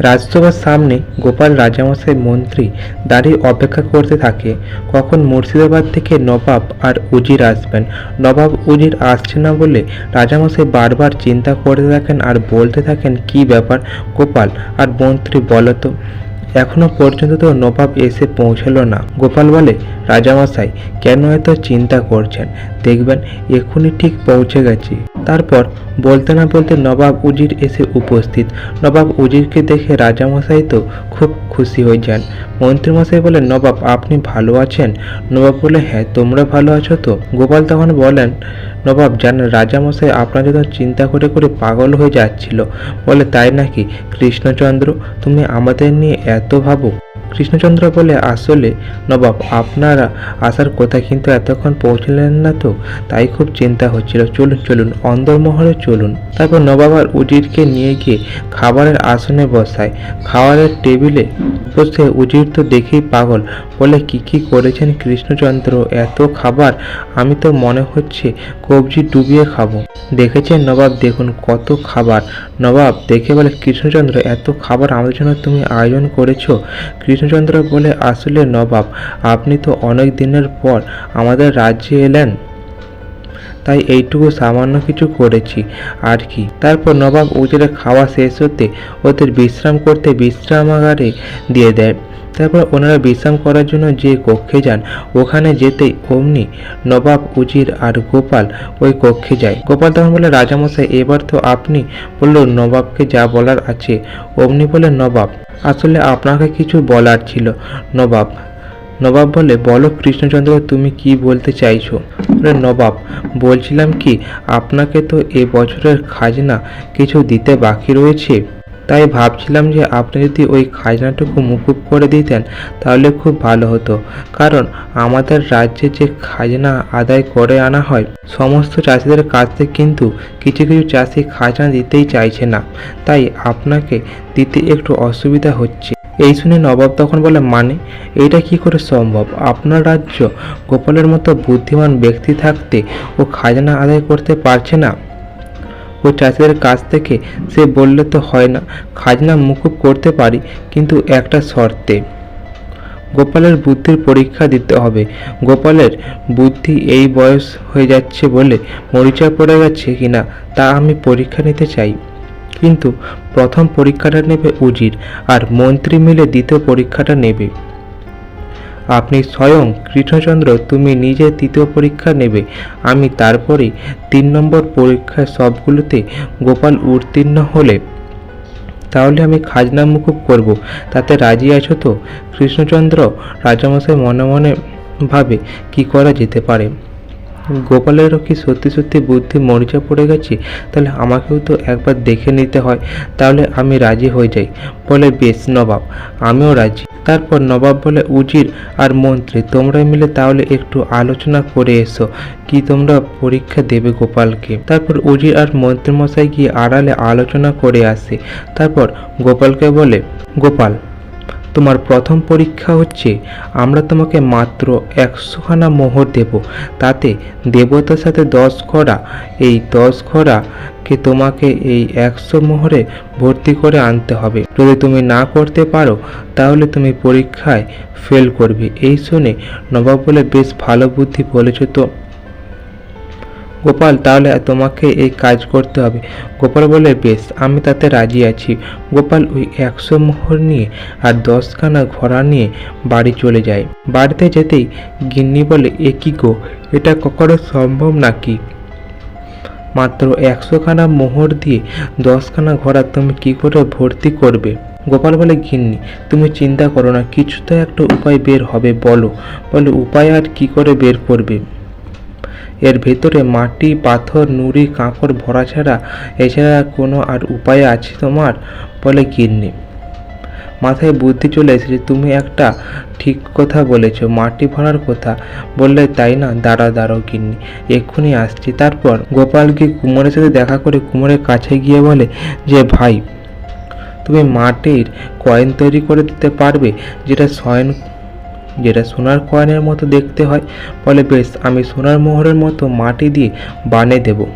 রাজসভার সামনে গোপাল রাজামশাই মন্ত্রী দাঁড়িয়ে অপেক্ষা করতে থাকে। কখন মুর্শিদাবাদ থেকে নবাব আর উজির আসবেন? নবাব, উজির আসছে না বলে রাজামশাই বারবার চিন্তা করতে থাকেন আর বলতে থাকেন, কি ব্যাপার গোপাল? আর মন্ত্রী, বলো তো, এখনও পর্যন্ত তো নবাব এসে পৌঁছলো না। গোপাল বলে, রাজামশাই, কেন এত চিন্তা করছেন? দেখবেন এক্ষুনি ঠিক পৌঁছে গেছি। তারপর বলতে না বলতে নবাব উজির এসে উপস্থিত। নবাব উজিরকে দেখে রাজামশাই তো খুব খুশি হয়ে যান। মন্ত্রীমশাই বলেন, নবাব, আপনি ভালো আছেন? নবাব বলে হ্যাঁ তোমরা ভালো আছো তো? গোপাল তখন বলেন, নবাব জানেন রাজামশাই আপনার জন্য চিন্তা করে করে পাগল হয়ে যাচ্ছিল। বলে, তাই নাকি কৃষ্ণচন্দ্র, তুমি আমাদের নিয়ে এত ভাবো কৃষ্ণচন্দ্র বলে, আসলে নবাব, আপনারা আসার কথা কিন্তু এতক্ষণ পৌঁছলেন না তো? তাই খুব চিন্তা হচ্ছিল। চলুন চলুন, অন্দরমহলে চলুন। তারপর নবাব আর উজিরকে নিয়ে গিয়ে খাবারের আসনে বসায়। খাবারের টেবিলে বসে উজির তো দেখেই পাগল। বলে, কি কি করেছেন কৃষ্ণচন্দ্র? এত খাবার? আমি তো মনে হচ্ছে কবজি ডুবিয়ে খাব। দেখেছেন নবাব? দেখুন কত খাবার। নবাব দেখে বলে, কৃষ্ণচন্দ্র, এত খাবার আমাদের জন্য তুমি আয়োজন করেছ? কৃষ্ণচন্দ্র বলে আসলে নবাব, আপনি তো অনেক দিনের পর আমাদের রাজ্যে এলেন। তাই এইটুকু সামান্য কিছু করেছি। আর কি? তারপর নবাব উজিরে খাওয়া শেষ হতে ওদের বিশ্রাম করতে বিশ্রামাগারে দিয়ে দেয়। তারপর ওনারা বিশ্রাম করার জন্য যে কক্ষে যান, ওখানে যেতেই অমনি নবাব উজির আর গোপাল ওই কক্ষে যায়। গোপাল তখন বলে রাজামশাই, এবার তো আপনি বলল নবাবকে যা বলার আছে। অমনি বলে নবাব, আসলে আপনাকে কিছু বলার ছিল। নবাব নবাব বলে বলো কৃষ্ণচন্দ্র, তুমি কি বলতে চাইছো? নবাব, বলছিলাম কি, আপনাকে তো এ বছরের খাজনা কিছু দিতে বাকি রয়েছে? তাই ভাবছিলাম যে আপনি যদি ওই খাজনাটুকু মুকুব করে দিতেন, তাহলে খুব ভালো হতো। কারণ আমাদের রাজ্যে যে খাজনা আদায় করে আনা হয়, সমস্ত চাষিদের কাছ থেকে কিন্তু কিছু কিছু চাষি খাজনা দিতেই চাইছে না। তাই আপনাকে দিতে একটু অসুবিধা হচ্ছে। এই শুনে নবাব তখন বলে মানে? এটা কি করে সম্ভব? আপনার রাজ্য গোপালের মতো বুদ্ধিমান ব্যক্তি থাকতে ও খাজনা আদায় করতে পারছে না? ও চাষিদের কাছ থেকে সে বললে তো হয় না, খাজনা মুকুব করতে পারি, কিন্তু একটা শর্তে। গোপালের বুদ্ধির পরীক্ষা দিতে হবে। গোপালের বুদ্ধি এই বয়স হয়ে যাচ্ছে বলে মরিচা পড়ে গেছে কিনা, তা আমি পরীক্ষা নিতে চাই। কিন্তু প্রথম পরীক্ষাটা নেবে উজির, আর মন্ত্রী মিলে দ্বিতীয় পরীক্ষাটা নেবে। আপনি স্বয়ং কৃষ্ণচন্দ্র, তুমি নিজে তৃতীয় পরীক্ষা নেবে। আমি তারপরে তিন নম্বর পরীক্ষায় সবগুলোতে গোপাল উত্তীর্ণ হলে। তাহলে আমি খাজনা মুকুব করব। তাতে রাজি আছো তো? কৃষ্ণচন্দ্র রাজামশাই মনে মনে ভাবে, কি করা যেতে পারে? গোপালেরও কি সত্যি সত্যি বুদ্ধি মরিচা পড়ে গেছে? তাহলে আমাকেও তো একবার দেখে নিতে হয়। তাহলে আমি রাজি হয়ে যাই। বলে, বেশ নবাব, আমিও রাজি। তারপর নবাব বলে, উজির আর মন্ত্রী, তোমরা মিলে তাহলে একটু আলোচনা করে এসো। কি তোমরা পরীক্ষা দেবে গোপালকে? তারপর উজির আর মন্ত্রীমশাই গিয়ে আড়ালে আলোচনা করে আসে। তারপর গোপালকে বলে, গোপাল তোমার প্রথম পরীক্ষা হচ্ছে, আমরা তোমাকে মাত্র একশোখানা মোহর দেব। তাতে দেবতার সাথে দশ খরা এই দশ খরাকে তোমাকে এই একশো মোহরে ভর্তি করে আনতে হবে। যদি তুমি না করতে পারো, তাহলে তুমি পরীক্ষায় ফেল করবে। এই শুনে নবাব বলে, বেশ ভালো বুদ্ধি বলেছ তো। গোপাল, তাহলে তোমাকে এই কাজ করতে হবে। গোপাল বলে, বেশ, আমি তাতে রাজি আছি। গোপাল ওই একশো মোহর নিয়ে আর দশখানা ঘোড়া নিয়ে বাড়ি চলে যায়। বাড়িতে যেতেই গিন্নি বলে, এ কি গো, এটা কখনো সম্ভব নাকি? মাত্র একশোখানা মোহর দিয়ে দশখানা ঘোড়া তুমি কি করে ভর্তি করবে? গোপাল বলে, গিন্নি, তুমি চিন্তা করো না কিছু তো একটা উপায় বের হবে, বলো। বলে, উপায় আর কি করে বের করবে? এর ভেতরে মাটি, পাথর, নুড়ি, কাঁকড়, ভরা ছাড়া এছাড়া কোনো আর উপায় আছে তোমার? বলে গিন্নি। মাথায় বুদ্ধি চলে এসেছে, তুমি একটা ঠিক কথা বলেছ, মাটি ভরার কথা। বললে, তাই না? দাঁড়া দাঁড়াও গিন্নি, এক্ষুনি আসছি। তারপর গোপালকে কুমোরের সাথে দেখা করে কুমোরের কাছে গিয়ে বলে, যে ভাই, তুমি মাটির কয়েন তৈরি করে দিতে পারবে, যেটা স্বয়ং যেটা সোনার কয়েনের মতো দেখতে হয়। বলে বেশ, আমি সোনার মোহরের মতো মাটি দিয়ে বানিয়ে দেবো।